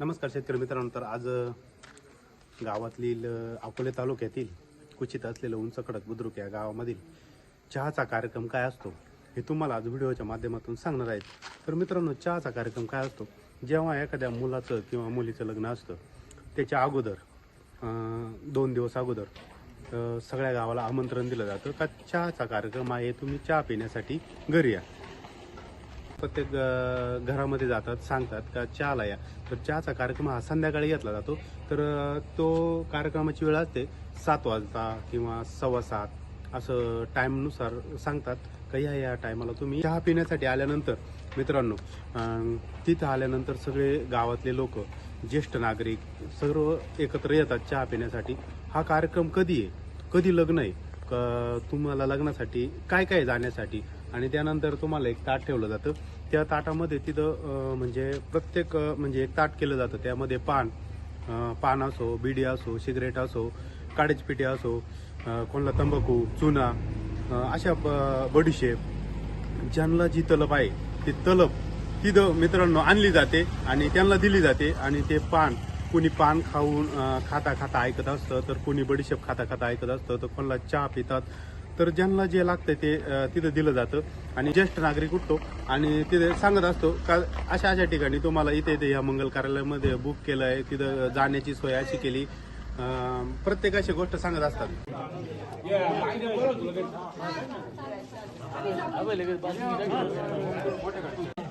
नमस्कार शेतकरी मित्रांनो तर आज गावातील अकोले तालुक्यातील कुचित असलेलं उंच कडक बुद्रुक या गावामधील चहाचा कार्यक्रम काय असतो हे तुम्हाला आज व्हिडिओच्या माध्यमातून सांगणार आहेत. तर मित्रांनो चहाचा कार्यक्रम काय असतो? जेव्हा एखाद्या मुलाचं किंवा मुलीचं लग्न असतं त्याच्या अगोदर दोन दिवस अगोदर सगळ्या गावाला आमंत्रण दिलं जातं. का चहाचा कार्यक्रम आहे तुम्ही चहा पिण्यासाठी घरी या. प्रत्येक घरामध्ये जातात सांगतात का चहाला या. तर चहाचा कार्यक्रम हा संध्याकाळी घेतला जातो. तर तो कार्यक्रमाची वेळ असते सात वाजता किंवा सव्वा सात असं टाईमनुसार सांगतात का या या टायमाला तुम्ही चहा पिण्यासाठी आल्यानंतर मित्रांनो तिथं आल्यानंतर सगळे गावातले लोक ज्येष्ठ नागरिक सर्व एकत्र येतात चहा पिण्यासाठी. हा कार्यक्रम कधी आहे? कधी लग्न आहे? क- तुम्हाला लग्नासाठी काय काय जाण्यासाठी? आणि त्यानंतर तुम्हाला एक ताट ठेवलं जातं. त्या ताटामध्ये तिथं म्हणजे प्रत्येक म्हणजे एक ताट केलं जातं. त्यामध्ये पान पान असो बिडी असो सिगरेट असो काड्याची पिटी असो कोणला कोणाला तंबाखू चुना अशा ब- बडीशेप. ज्यांना जी तलप आहे ती तलप तिथं मित्रांनो आणली जाते आणि त्यांना दिली जाते आणि ते पान कुणी पान खाऊन खाता खाता ऐकत असतं तर कुणी बडीशेप खाता खाता ऐकत असतं तर कोणाला चहा पितात. तर ज्यांना जे लागतं ते तिथं दिलं जातं. आणि ज्येष्ठ नागरिक उठतो आणि तिथे सांगत असतो का अशा अशा ठिकाणी तुम्हाला इथे इथे ह्या मंगल कार्यालयामध्ये बुक केलं आहे तिथं जाण्याची सोय अशी केली. प्रत्येक अशी गोष्ट सांगत असतात.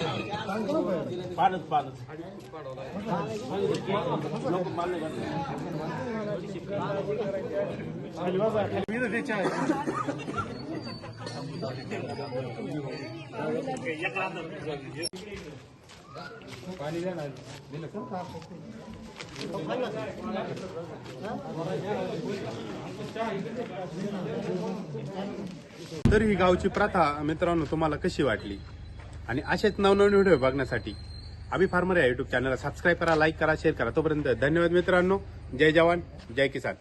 साखरीचा आहे पानच पानच तर ही गावची प्रथा मित्रांनो तुम्हाला कशी वाटली? आणि असेच नवनवीन व्हिडिओ बघण्यासाठी अभि फार्मर या युट्यूब चॅनलला सबस्क्राईब करा लाईक करा शेअर करा. तोपर्यंत धन्यवाद मित्रांनो. जय जवान जय किसान.